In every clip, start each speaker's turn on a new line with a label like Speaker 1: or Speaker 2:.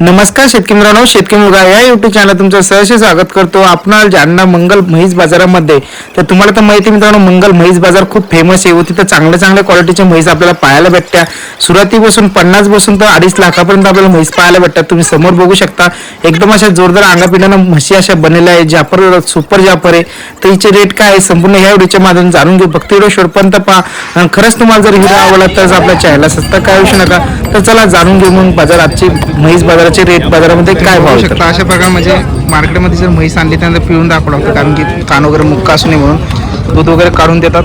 Speaker 1: नमस्कार शेतकरी मित्रांनो शेतकरी मुलगा या युट्यूब चॅनल तुमचं सहर्ष स्वागत करतो. आपण ज्यांना मंगल म्हैस बाजारामध्ये. तर तुम्हाला तर माहिती आहे मित्रांनो मंगल म्हैस बाजार खूप फेमस आहे. व तिथं चांगल्या चांगल्या क्वालिटीच्या म्हैस आपल्याला पाहायला भेटत्या. सुरुवातीपासून पन्नासपासून तर अडीच लाखापर्यंत आपल्याला म्हैस पाहायला भेटतात. तुम्ही समोर बघू शकता. एकदम अशा जोरदार अंगापिंडानं म्हशी अशा बनलेल्या आहे जापर सुपर जापर आहे. तर हिचे रेट काय आहे? संपूर्ण ह्या व्हिडिओच्या माध्यमातून जाणून घेऊ. फक्त व्हिडिओ शेवटपर्यंत पहा. आणि खरंच तुम्हाला जर व्हिडिओ आवडला तर आपल्या चॅनलला सत्ता काय विषय नका. तर चला जाणून घेऊ मग बाजार आजची म्हैस बाजार बाजाराचे रेट बाजारामध्ये काय भाव.
Speaker 2: शकता अशा प्रकारे म्हणजे मार्केटमध्ये जर म्हैस आणली त्यानंतर पिळून दाखवलं लागतं कारण की कान वगैरे मुक्का असू नये म्हणून. दूध वगैरे काढून देतात.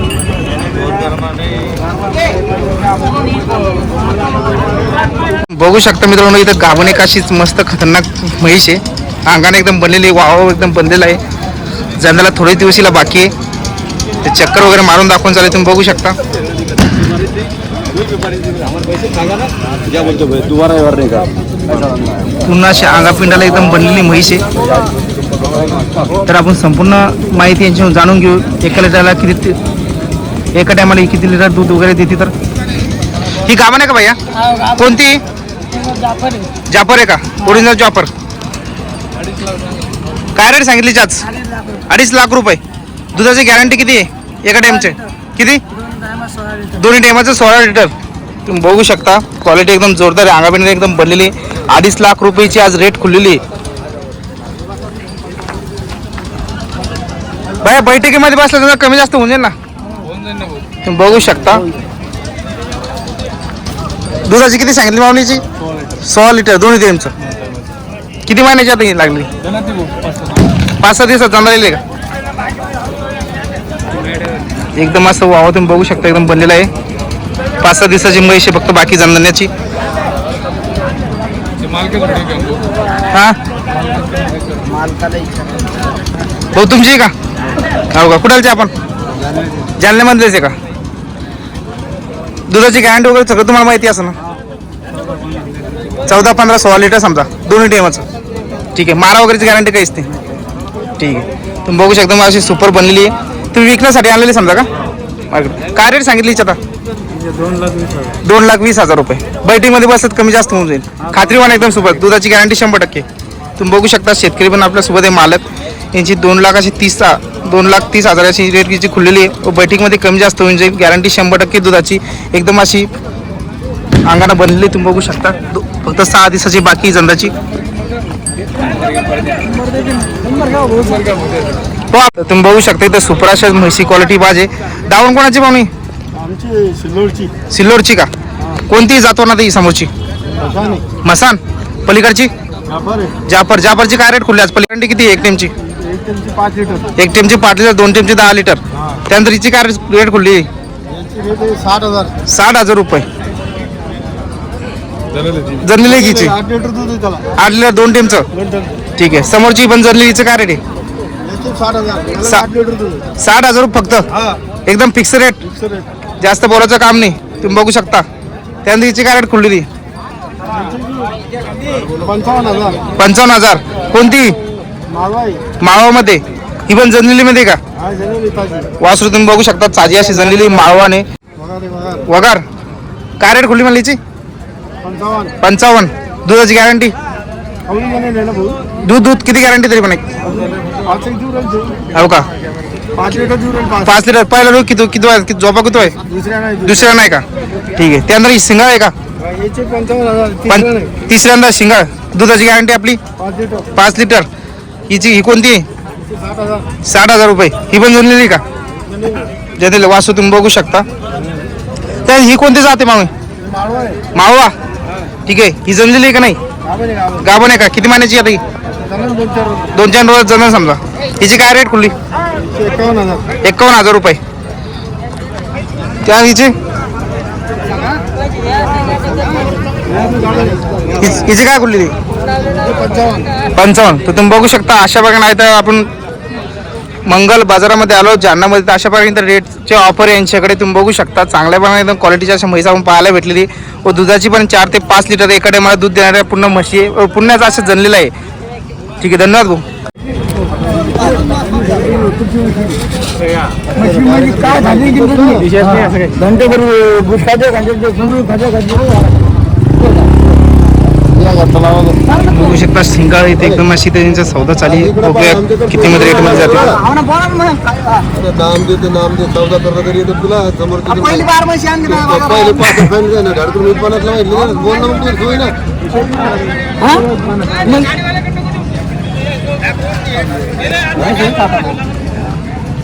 Speaker 2: बघू शकता मित्रांनो इथं गाभण एक अशीच मस्त खतरनाक म्हैस आहे. अंगाने एकदम बनलेली वाव एकदम बनलेला आहे. जंदाला थोडे दिवशीला बाकी आहे. ते चक्कर वगैरे मारून दाखवून चालेल तुम्ही बघू शकता.
Speaker 3: दोबारा व्यवहार नाही का
Speaker 2: पूर्ण अशी अंगापिंडाला एकदम बनलेली म्हैस आहे. तर आपण संपूर्ण माहिती यांच्याकडून जाणून घेऊ. एका लिटरला किती एका टायमाला किती लिटर दूध वगैरे देते तर? ही गाभण आहे का भैया? कोणती? जापर आहे. का? ओरिजिनल जापर काय रेट सांगितली आज अडीच लाख रुपये. दुधाची गॅरंटी किती आहे? एका टाइमचे किती? दोन्ही टायमाचं सोळा लिटर तुम्ही बघू शकता. क्वालिटी एकदम जोरदार आहे. अंगाबिंड एकदम बनलेली. अडीच लाख रुपयाची आज रेट खुललेली. आहे बाया बैठकीमध्ये बसलं तर कमी जास्त होऊन जाईल ना. तुम्ही बघू शकता. दुधाची किती सांगितली मावणीची? सोळा लिटर दोन्ही टाइमचं किती महिन्याची आता ही लागली? पाच सहा दिवसात जाणार का? एकदम असं वाव तुम्ही बघू शकता एकदम बनलेलं आहे. पाच सहा दिवसाची म्हैस फक्त बाकी जाणण्याची हा? भाऊ तुमची आहे का? हो का? कुठालचे आपण? जालन्यामधलेच आहे का? दुधाची गॅरंटी वगैरे सगळं तुम्हाला माहिती असं ना? चौदा पंधरा सोळा लिटर समजा दोन्ही टेमाचं ठीक आहे मारा वगैरेची गॅरंटी काहीच नाही. ठीक आहे. तुम्ही बघू शकता मग अशी सुपर बनलेली आहे. तुम्ही विकण्यासाठी आणलेली समजा का? मार्केट. काय रेट सांगितली आता? दोन लाख वीस हजार. रुपये. बैठकीमध्ये बसत कमी जास्त होऊन जाईल. खात्रीवान एकदम सोबत. दुधाची गॅरंटी शंभर टक्के. तुम्ही बघू शकता शेतकरी पण आपल्यासोबत आहे मालक. यांची दोन लाख अशी तीस दोन लाख तीस हजाराची रेटची खुललेली आहे. व बैठकीमध्ये कमी जास्त होऊन जाईल. गॅरंटी शंभर टक्के दुधाची एकदम अशी अंगानं बनलेली तुम्ही बघू शकता. फक्त सहा दिवसाची बाकी जंदाची हो तुम्ही बघू शकता इथं सुपर अशा म्हशी क्वालिटी पाहिजे डाऊन कोणाची पाहुणी
Speaker 3: आमची सिल्लोडची.
Speaker 2: सिल्लोडची का? कोणती जातो ना ती समोरची? मसान. पलीकडची? जापर जापरची काय रेट खुलली आज? पलीकडची किती एक टेमची
Speaker 3: एक त्यांची पाच लिटर
Speaker 2: एक टेमची पाच लिटर दोन टेमची दहा लिटर त्यानंतर हिची काय रेट खुलली?
Speaker 3: याची रेट आहे साठ हजार.
Speaker 2: साठ हजार रुपये. जर्नीली घ्यायची
Speaker 3: आठ लिटर
Speaker 2: दोन टेमचं ठीक आहे. समोरची पण जर्नीलीचं काय रेट आहे?
Speaker 3: साठ हजार.
Speaker 2: फक्त?
Speaker 3: हा.
Speaker 2: एकदम फिक्स रेट
Speaker 3: फिक्स रेट
Speaker 2: जास्त बोलायचं काम नाही. तुम्ही बघू शकता. त्यानंतर हिची काय रेट खुललेली
Speaker 3: पंचावन्न हजार.
Speaker 2: पंचावन्न हजार. कोणती? माळवामध्ये. ही पण जर्नीलीमध्ये का?
Speaker 3: हा ताजी.
Speaker 2: वासरू तुम्ही बघू शकता. चाजी अशी जणलेली माळवाने.
Speaker 3: वगार
Speaker 2: काय रेट खुली म्हणलीची
Speaker 3: पंचावन्न.
Speaker 2: पंचावन्न. दुधाची गॅरंटी
Speaker 3: भाऊ
Speaker 2: दूध दूध किती गॅरंटी तरी पण एक? हो का?
Speaker 3: पाच लिटर दूर आहे पाच.
Speaker 2: पाच लिटर. पहिला दूध किती किती आहे किती झोपा किती आहे
Speaker 3: दुसऱ्या नाही दूध.
Speaker 2: दुसऱ्या नाही का? ठीक आहे. त्यानंतर ही शिंगाळ आहे का?
Speaker 3: याचे पंचावन्न हजार तिसऱ्या
Speaker 2: पण
Speaker 3: नाही.
Speaker 2: तिसऱ्यांदा शिंगाळ दुधाची गॅरंटी आपली?
Speaker 3: पाच लिटर.
Speaker 2: पाच लिटर. हिची ही कोणती? आहे
Speaker 3: याचे साठ हजार.
Speaker 2: साठ हजार रुपये. ही पण जनलेली का? जनरल वासू तुम्ही बघू शकता. त्या ही कोणती जाते
Speaker 3: माळवा आहे.
Speaker 2: मावा ठीक आहे. ही जमलेली आहे का नाही?
Speaker 3: गाभण आहे गाभण.
Speaker 2: गाभण आहे का? किती महिन्याची आता ही?
Speaker 3: दोन चार.
Speaker 2: दोन चार रोज जण समजा. हिची काय रेट खुलली
Speaker 3: एकावन्न हजार.
Speaker 2: एकावन्न हजार रुपये. त्या हिची? हिच- काय खुलली
Speaker 3: पंचावन्न.
Speaker 2: तर तुम्ही बघू शकता अशा प्रकारे नाही तर आपण मंगल बाजारामध्ये आलो जालन्यामध्ये तर अशा प्रकारे तर रेटचे ऑफर यांच्याकडे तुम्ही बघू शकता. चांगल्या प्रमाणे एकदम क्वालिटीच्या अशा म्हैस आपण पाहायला भेटलेली. व दुधाची पण चार ते पाच लिटर एका टायमाला दूध देणाऱ्या पूर्ण म्हशी पुण्याचं असं जनलेलं आहे. ठीक आहे धन्यवाद भाऊ.
Speaker 3: काय झाली घंटे भर
Speaker 2: बघू शकता शिंगाळ इथे एकदम अशी त्यांचा सौदा चाली बघूया किती मध्ये रेटमध्ये जाते
Speaker 3: नाम देते नाम दे सौदा करता तरी येतो तुला समोर पहिले पाच फॅमिली ना गाडीतून उत्पन्नातला माहिती ना बोल ना मग?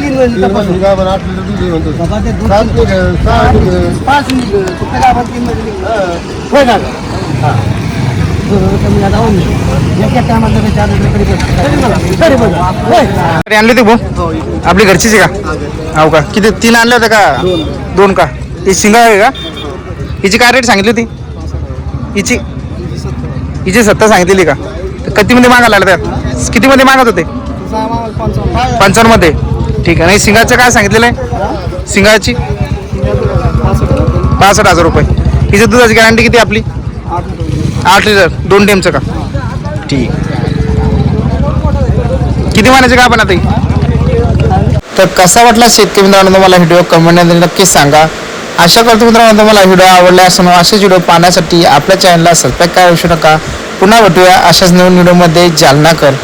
Speaker 3: तू तीन का? बरं आठ लिटर दूध आहे म्हणतो सात लिटर सहा लिटर
Speaker 2: अरे आणले ते भाऊ? आपली घरचीच आहे का? हो का? किती तीन आणले होते का? दोन. का? ही शिंगा आहे का? हिची काय रेट सांगितली होती? हिची? हिची सत्ता सांगितलेली का? तर कितीमध्ये मागायला आला त्यात? कितीमध्ये मागत होते? पंचावन्नमध्ये. ठीक आहे. नाही सिंगाचं काय सांगितलेलं आहे? सिंगाची? पासष्ट हजार रुपये. हिची दुधाची गॅरंटी किती आपली? आठ लिटर. दोन टेमचं का? ठीक. किती महिन्याचे का आपण आता
Speaker 1: तर कसा वाटला शेतकरी मित्रांनो तुम्हाला व्हिडिओ कमेंटमध्ये नक्कीच सांगा. आशा करतो मित्रांनो तुम्हाला व्हिडिओ आवडला असून असेच व्हिडिओ पाहण्यासाठी आपल्या चॅनलला सबस्क्राईब करा विसरू नका. पुन्हा भेटूया अशाच नवीन व्हिडिओमध्ये जालना कर.